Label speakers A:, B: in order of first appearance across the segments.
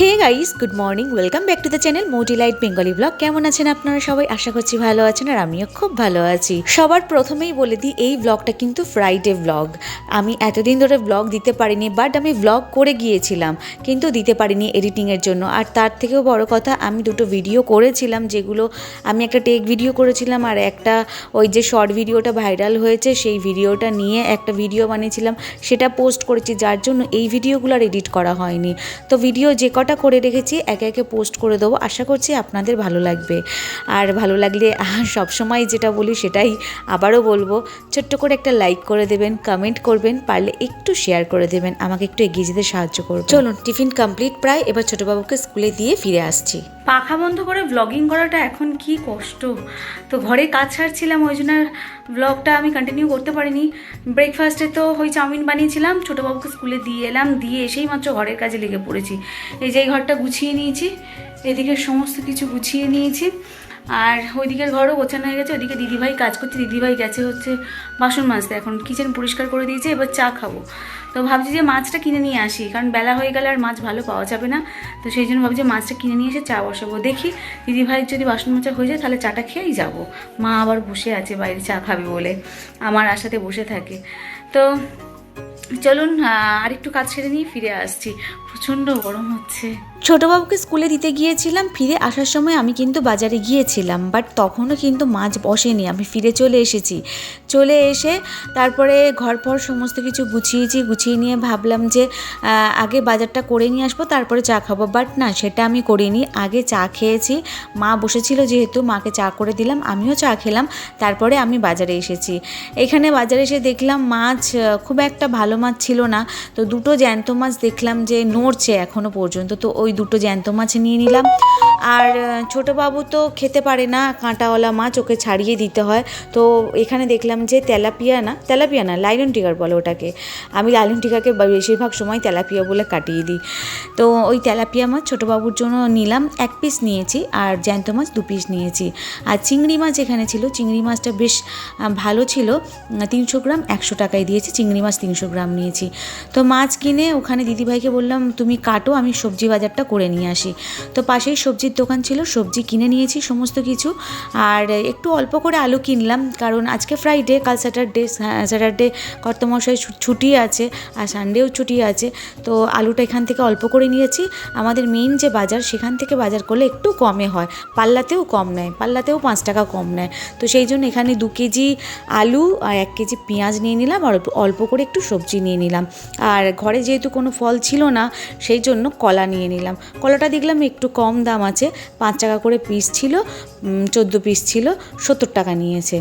A: Hey guys good morning welcome back to the channel মোটিলাইট Bengali blog কেমন আছেন আপনারা সবাই? আশা করছি ভালো আছেন আর আমিও খুব ভালো আছি। সবার প্রথমেই বলে দিই, এই ব্লগটা কিন্তু ফ্রাইডে ব্লগ আমি এতদিন ধরে ব্লগ দিতে পারিনি বাট আমি ব্লগ করে গিয়েছিলাম, কিন্তু দিতে পারিনি এডিটিংয়ের জন্য। আর তার থেকেও বড় কথা, আমি দুটো ভিডিও করেছিলাম, যেগুলো আমি একটা টেক ভিডিও করেছিলাম আর একটা ওই যে শর্ট ভিডিওটা ভাইরাল হয়েছে, সেই ভিডিওটা নিয়ে একটা ভিডিও বানিয়েছিলাম। সেটা পোস্ট করেছি, যার জন্য এই ভিডিওগুলো আর এডিট করা হয়নি। তো ভিডিও যে কটা করে রেখেছি, একে একে পোস্ট করে দেবো। আশা করছি আপনাদের ভালো লাগবে। আর ভালো লাগলে সবসময় যেটা বলি সেটাই আবারও বলব। ছোট্ট করে একটা লাইক করে দেবেন কমেন্ট করবেন, পারলে একটু শেয়ার করে দেবেন। আমাকে একটু এগিয়ে যেতে সাহায্য করবে। চলুন, টিফিন কমপ্লিট প্রায়। এবার ছোটোবাবুকে স্কুলে দিয়ে ফিরে আসছি। পাখা বন্ধ করে ব্লগিং করাটা এখন কি কষ্ট? তো ঘরে কাজ ছাড়ছিলাম ওই জন্য ব্লগটা আমি কন্টিনিউ করতে পারিনি। ব্রেকফাস্টে তো ওই চাউমিন বানিয়েছিলাম, ছোটোবাবুকে স্কুলে দিয়ে এলাম, দিয়ে এসেই মাত্র ঘরের কাজে লেগে পড়েছি। এই যে ঘরটা গুছিয়ে নিয়েছি, এদিকে সমস্ত কিছু গুছিয়ে নিয়েছি। আর ওইদিকের ঘরও গোছানো হয়ে গেছে, ওইদিকে দিদিভাই কাজ করছে, দিদিভাই গেছে হচ্ছে বাসন মাজতে। এখন কিচেন পরিষ্কার করে দিয়েছে, এবার চা খাব। তো ভাবছি যে মাছটা কিনে নিয়ে আসি, কারণ বেলা হয়ে গেলে আর মাছ ভালো পাওয়া যাবে না। তো সেই জন্য ভাবছি মাছটা কিনে নিয়ে এসে চা বসাবো। দেখি দিদিভাই যদি বাসন মাজা হয়ে যায়, তাহলে চাটা খেয়েই যাব। মা আবার বসে আছে, বাইরে চা খাবে বলে। আমার আশাতে বসে থাকে। তো চলুন আর একটু কাজ সেরে নিয়ে ফিরে আসছি। প্রচণ্ড গরম হচ্ছে। ছোটোবাবুকে স্কুলে দিতে গিয়েছিলাম, ফিরে আসার সময় আমি কিন্তু বাজারে গিয়েছিলাম বাট তখনও কিন্তু মাছ বসেনি, আমি ফিরে চলে এসেছি। চলে এসে তারপরে ঘর পর সমস্ত কিছু গুছিয়েছি, গুছিয়ে নিয়ে ভাবলাম যে আগে বাজারটা করে নিয়ে আসব, তারপরে চা খাব বাট না, সেটা আমি করিনি। আগে চা খেয়েছি, মা বসেছিল যেহেতু, মাকে চা করে দিলাম, আমিও চা খেলাম, তারপরে আমি বাজারে এসেছি। এখানে বাজারে এসে দেখলাম মাছ খুব একটা ভালো মাছ ছিল না, তো দুটো জ্যান্ত মাছ দেখলাম যে নড়ছে এখনও পর্যন্ত, তো ওই দুটো জ্যান্ত মাছ নিয়ে নিলাম। আর ছোটো বাবু তো খেতে পারে না, কাঁটাওয়ালা মাছ ওকে ছাড়িয়ে দিতে হয়। তো এখানে দেখলাম যে তেলাপিয়া না তেলাপিয়া না, লাইলন টিকার বলে ওটাকে। আমি লাইলন টিকাকে বেশিরভাগ সময় তেলাপিয়া বলে কাটিয়ে দিই। তো ওই তেলাপিয়া মাছ ছোটো বাবুর জন্য নিলাম, এক পিস নিয়েছি। আর জ্যান্ত মাছ দু পিস নিয়েছি। আর চিংড়ি মাছ এখানে ছিল, চিংড়ি মাছটা বেশ ভালো ছিল। তিনশো গ্রাম, একশো টাকায় দিয়েছি, চিংড়ি মাছ তিনশো গ্রাম নিয়েছি। তো মাছ কিনে ওখানে দিদিভাইকে বললাম, তুমি কাটো, আমি সবজি বাজারটা করে নিয়ে আসি। তো পাশেই সবজির দোকান ছিল, সবজি কিনে নিয়েছি সমস্ত কিছু। আর একটু অল্প করে আলু কিনলাম, কারণ আজকে ফ্রাইডে কাল স্যাটারডে স্যাটারডে কর্তমশাই ছুটি আছে, আর সানডেও ছুটি আছে। তো আলুটা এখান থেকে অল্প করে নিয়েছি। আমাদের মেইন যে বাজার, সেখান থেকে বাজার করলে একটু কমে হয়। পাল্লাতেও কম নেয়, পাল্লাতেও পাঁচ টাকা কম নেয়। তো সেই জন্য এখানে দু কেজি আলু আর এক কেজি পেঁয়াজ নিয়ে নিলাম, আর অল্প করে একটু সবজি নিয়ে নিলাম। আর ঘরে যেহেতু কোনো ফল ছিল না, সেই জন্য কলা নিয়ে নিলাম। কলাটা দেখলাম একটু কম দাম আছে। পাঁচ টাকা করে পিস ছিল চোদ্দ পিস ছিল, সত্তর টাকা নিয়েছে।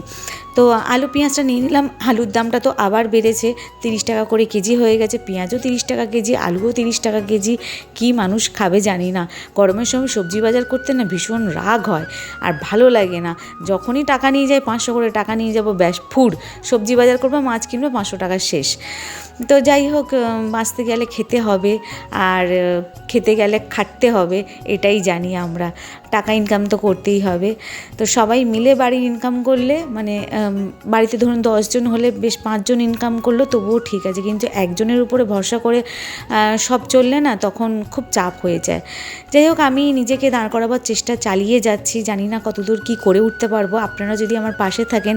A: তো আলু পেঁয়াজটা নিয়ে নিলাম, আলুর দামটা তো আবার বেড়েছে। তিরিশ টাকা করে কেজি হয়ে গেছে, পেঁয়াজও তিরিশ টাকা কেজি, আলুও তিরিশ টাকা কেজি। কি মানুষ খাবে জানি না। গরমের সময় সবজি বাজার করতে না ভীষণ রাগ হয়, আর ভালো লাগে না। যখনই টাকা নিয়ে যায় পাঁচশো করে টাকা নিয়ে যাব, ব্যাস, ফুড। সবজি বাজার করব, মাছ কিনবো, পাঁচশো টাকা শেষ। তো যাই হোক বাঁচতে গেলে খেতে হবে আর খেতে গেলে খাটতে হবে, এটাই জানি আমরা। টাকা ইনকাম তো করতেই হবে। তো সবাই মিলে বাড়ি ইনকাম করলে মানে বাড়িতে ধরুন দশজন হলে বেশ পাঁচজন ইনকাম করল, তবুও ঠিক আছে। কিন্তু একজনের উপরে ভরসা করে সব চললে না তখন খুব চাপ হয়ে যায়। যাই হোক, আমি নিজেকে দাঁড় করাবার চেষ্টা চালিয়ে যাচ্ছি। জানি না কতদূর কী করে উঠতে পারব। আপনারা যদি আমার পাশে থাকেন,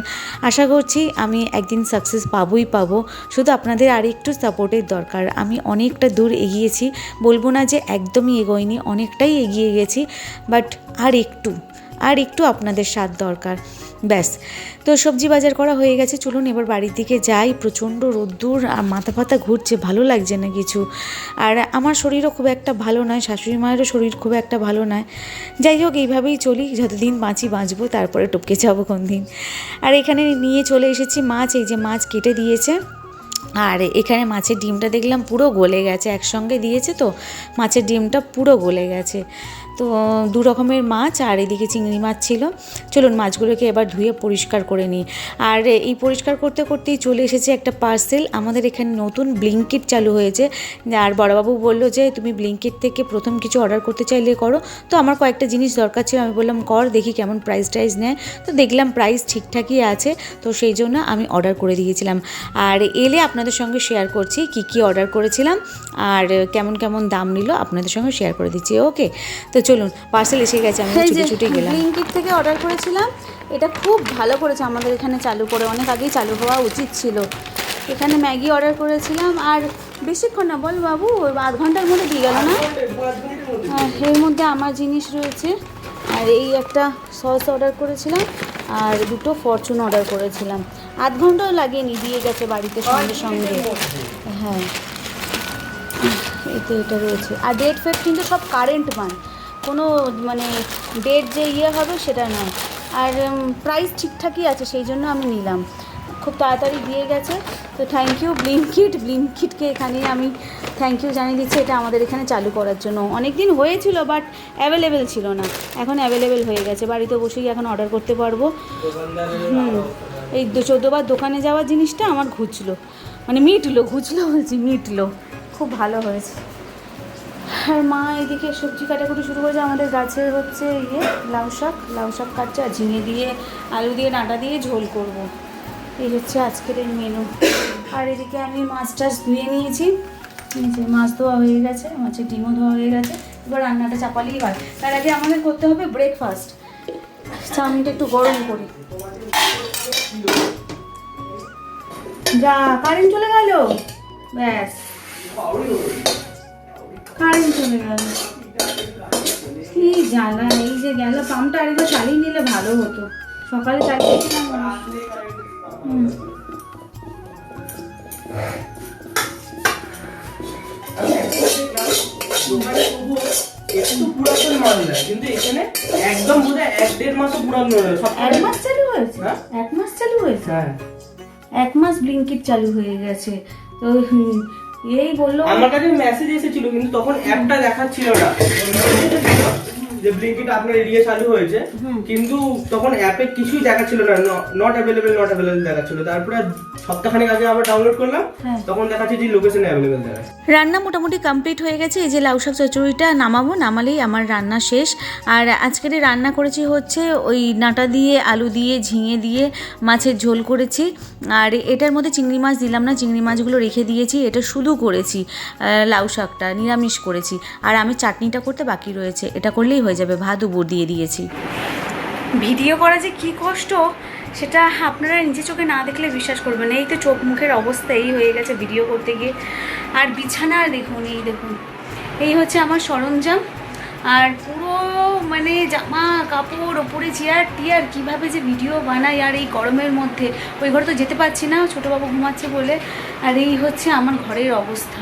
A: আশা করছি আমি একদিন সাকসেস পাবোই পাবো। শুধু আপনাদের আর একটু সাপোর্টের দরকার। আমি অনেকটা দূর এগিয়েছি, বলব না যে একদমই এগোয়নি অনেকটাই এগিয়ে গেছি বাট আর একটু আর একটু আপনাদের সাথ দরকার। ব্যাস, তো সবজি বাজার করা হয়ে গেছে, চলুন এবার বাড়ির দিকে যাই। প্রচণ্ড রোদ্দুর, আর মাথা ফাতা ঘুরছে, ভালো লাগছে না কিছু। আর আমার শরীরও খুব একটা ভালো নয়, শাশুড়ি মায়েরও শরীর খুব একটা ভালো নয়। যাই হোক, এইভাবেই চলি, যতদিন বাঁচি বাঁচবো, তারপরে টপকে যাব কোন দিন আর এখানে নিয়ে চলে এসেছি মাছ, এই যে মাছ কেটে দিয়েছে। আর এখানে মাছের ডিমটা দেখলাম পুরো গলে গেছে, একসঙ্গে দিয়েছে তো, মাছের ডিমটা পুরো গলে গেছে। তো দু রকমের মাছ আর এদিকে চিংড়ি মাছ ছিল। চলুন মাছগুলোকে এবার ধুয়ে পরিষ্কার করে নিই। আর এই পরিষ্কার করতে করতেই চলে এসেছে একটা পার্সেল আমাদের এখানে নতুন ব্লিঙ্কিট চালু হয়েছে। আর বড়বাবু বলল যে, তুমি ব্লিঙ্কিট থেকে প্রথম কিছু অর্ডার করতে চাইলে করো। তো আমার কয়েকটা জিনিস দরকার ছিল। আমি বললাম, কর, দেখি কেমন প্রাইস টাইস নেয়। তো দেখলাম প্রাইস ঠিকঠাকই আছে। তো সেই জন্য আমি অর্ডার করে দিয়েছিলাম। আর এলে আপনাদের সঙ্গে শেয়ার করছি কি কি অর্ডার করেছিলাম আর কেমন কেমন দাম নিল আপনাদের সঙ্গে শেয়ার করে দিচ্ছি ওকে তো চলুন পার্সেল এসে গেছে আমি ছুটে ছুটে গেলাম।
B: ব্লিঙ্কিট থেকে অর্ডার করেছিলাম এটা খুব ভালো করেছে আমাদের এখানে চালু করে অনেক আগেই চালু হওয়া উচিত ছিল। এখানে ম্যাগি অর্ডার করেছিলাম আর বেশিক্ষণ না বল বাবু ওই আধ ঘণ্টার মধ্যে দিয়ে গেল না? হ্যাঁ এর মধ্যে আমার জিনিস রয়েছে আর এই একটা সস অর্ডার করেছিলাম। আর দুটো ফরচুন অর্ডার করেছিলাম। আধ ঘন্টাও লাগেনি, দিয়ে গেছে বাড়িতে সঙ্গে সঙ্গে। হ্যাঁ। এতে এটা রয়েছে। আর ডেট ফেট কিন্তু সব কারেন্ট মান কোনো মানে ডেট যে ইয়ে হবে সেটা নয়। আর প্রাইস ঠিকঠাকই আছে, সেই জন্য আমি নিলাম। খুব তাড়াতাড়ি দিয়ে গেছে। তো থ্যাংক ইউ ব্লিঙ্কিট ব্লিঙ্কিটকে এখানে আমি থ্যাংক ইউ জানিয়ে দিচ্ছি, এটা আমাদের এখানে চালু করার জন্য। অনেক দিন হয়েছিল বাট অ্যাভেলেবেল ছিল না। এখন অ্যাভেলেবেল হয়ে গেছে। বাড়িতে বসেই এখন অর্ডার করতে পারব। হুম, এই চোদ্দোবার দোকানে যাওয়ার জিনিসটা আমার ঘুচলো। মানে মিটলো, ঘুচলো বলছি, মিটলো। খুব ভালো হয়েছে। আর মা, এদিকে সবজি কাটাকুটি শুরু করেছে আমাদের গাছের হচ্ছে ইয়ে লাউ শাক। লাউ শাক কাটছে আর ঝিঙে দিয়ে, আলু দিয়ে, ডাঁটা দিয়ে ঝোল করব। এই হচ্ছে আজকের এই মেনু আর এদিকে আমি মাছ টাছ ধুয়ে নিয়েছি। যে মাছ ধোয়া হয়ে গেছে মাছের ডিমও ধোয়া হয়ে গেছে। এবার রান্নাটা চাপালেই হয়। তার আগে আমাদের করতে হবে ব্রেকফাস্ট চাউমিনটা একটু গরম করি। যা কারেন্ট চলে গেল? ব্যাস। কারেন্ট চলে গেল। কি জ্বালা, এই যে গেল পাম্পটা আরেকবার চালিয়ে নিলে ভালো হতো। সকালে চালিয়েছিলাম হুম।
C: দেড় মাসও পুরাতন সব
B: এক মাস চালু হয়েছে
C: হ্যাঁ?
B: এক মাস চালু হয়েছে
C: হ্যাঁ
B: এক মাস ব্লিঙ্কিট চালু হয়ে গেছে তো এই বলল
C: আমার কাছে মেসেজ এসেছিল, কিন্তু তখন অ্যাপটা দেখাচ্ছিল না যে ব্লিঙ্কিট আপনার এরিয়া চালু হয়েছে কিন্তু তখন অ্যাপে কিছুই দেখাচ্ছিল না নট অ্যাভেলেবেল নট অ্যাভেলেবেল দেখাচ্ছিল। তারপরে সপ্তাহখানেক আগে আবার ডাউনলোড করলাম
B: হ্যাঁ।
C: তখন দেখাচ্ছে যে লোকেশন অ্যাভেলেবেল দেখাচ্ছে।
A: রান্না মোটামুটি কমপ্লিট হয়ে গেছে এই যে লাউ শাক চচ্চড়িটা নামাবো নামালেই আমার রান্না শেষ। আর আজকের রান্না করেছি হচ্ছে ওই নাটা দিয়ে আলু দিয়ে ঝিঙে দিয়ে মাছের ঝোল করেছি। আর এটার মধ্যে চিংড়ি মাছ দিলাম না চিংড়ি মাছগুলো রেখে দিয়েছি এটা শুধু করেছি লাউ শাকটা নিরামিষ করেছি। আর আমি চাটনিটা করতে বাকি রয়েছে এটা করলেই হয়ে যাবে, ভাত উপর দিয়ে দিয়েছি। ভিডিও করা যে কি কষ্ট, সেটা আপনারা নিজে চোখে না দেখলে বিশ্বাস করবেন। এই তো চোখ মুখের অবস্থা, এই হয়ে গেছে ভিডিও করতে গিয়ে। আর বিছানা দেখুন, এই দেখুন। এই হচ্ছে আমার সরঞ্জাম। আর পুরো মানে জামা, কাপড়, ওপরে চেয়ার, টিয়ার, কীভাবে যে ভিডিও বানাই আর এই গরমের মধ্যে, ওই ঘরে তো যেতে পারছি না, ছোটোবাবু ঘুমাচ্ছে বলে। আর এই হচ্ছে আমার ঘরের অবস্থা।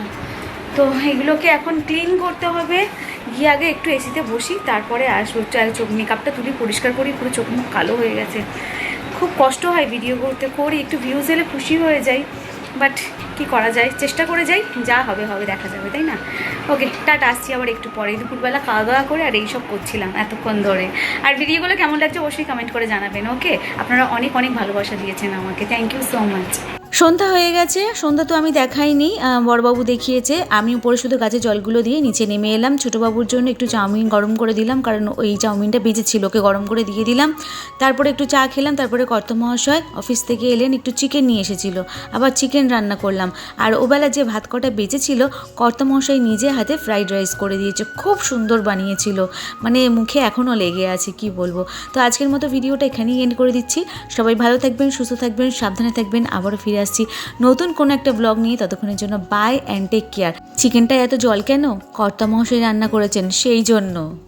A: তো এগুলোকে এখন ক্লিন করতে হবে। গিয়ে আগে একটু এসিতে বসি, তারপরে আসব। চোখ মেকআপটা তুলি, পরিষ্কার করি, পুরো চোখ মুখ কালো হয়ে গেছে। খুব কষ্ট হয় ভিডিও করতে, করি, একটু ভিউজ এলে খুশি হয়ে যাই। বাট কি করা যায়? চেষ্টা করে যাই, যা হবে হবে, দেখা যাবে, তাই না? ওকে টাটা, আসছি আবার একটু পরে। দুপুরবেলা খাওয়া দাওয়া করে আর এইসব করছিলাম এতক্ষণ ধরে। আর ভিডিওগুলো কেমন লাগছে অবশ্যই কমেন্ট করে জানাবেন ওকে আপনারা অনেক অনেক ভালোবাসা দিয়েছেন আমাকে। থ্যাংক ইউ সো মাচ সন্ধ্যা হয়ে গেছে, সন্ধ্যা তো আমি দেখাইনি বড়বাবু দেখিয়েছে আমি উপরে শুধু গাছে জলগুলো দিয়ে নিচে নেমে এলাম, ছোটোবাবুর জন্য একটু চাউমিন গরম করে দিলাম, কারণ ওই চাউমিনটা বেঁচেছিল ওকে গরম করে দিয়ে দিলাম। তারপরে একটু চা খেলাম, তারপরে কর্ত মহাশয় অফিস থেকে এলেন, একটু চিকেন নিয়ে এসেছিল, আবার চিকেন রান্না করলাম। আর ওবেলা যে ভাত কটা বেঁচেছিল কর্ত মহাশয় নিজে হাতে ফ্রাইড রাইস করে দিয়েছে, খুব সুন্দর বানিয়েছিল মানে মুখে এখনও লেগে আছে, কি বলব। তো আজকের মতো ভিডিওটা এখানেই এন্ড করে দিচ্ছি। সবাই ভালো থাকবেন, সুস্থ থাকবেন, সাবধানে থাকবেন, আবারও আসছি। নতুন কোনো একটা ব্লগ নিয়ে ততক্ষণের জন্য বাই অ্যান্ড টেক কেয়ার চিকেনটা এত জল কেন? কর্তা মহাশয় রান্না করেছেন, সেই জন্য।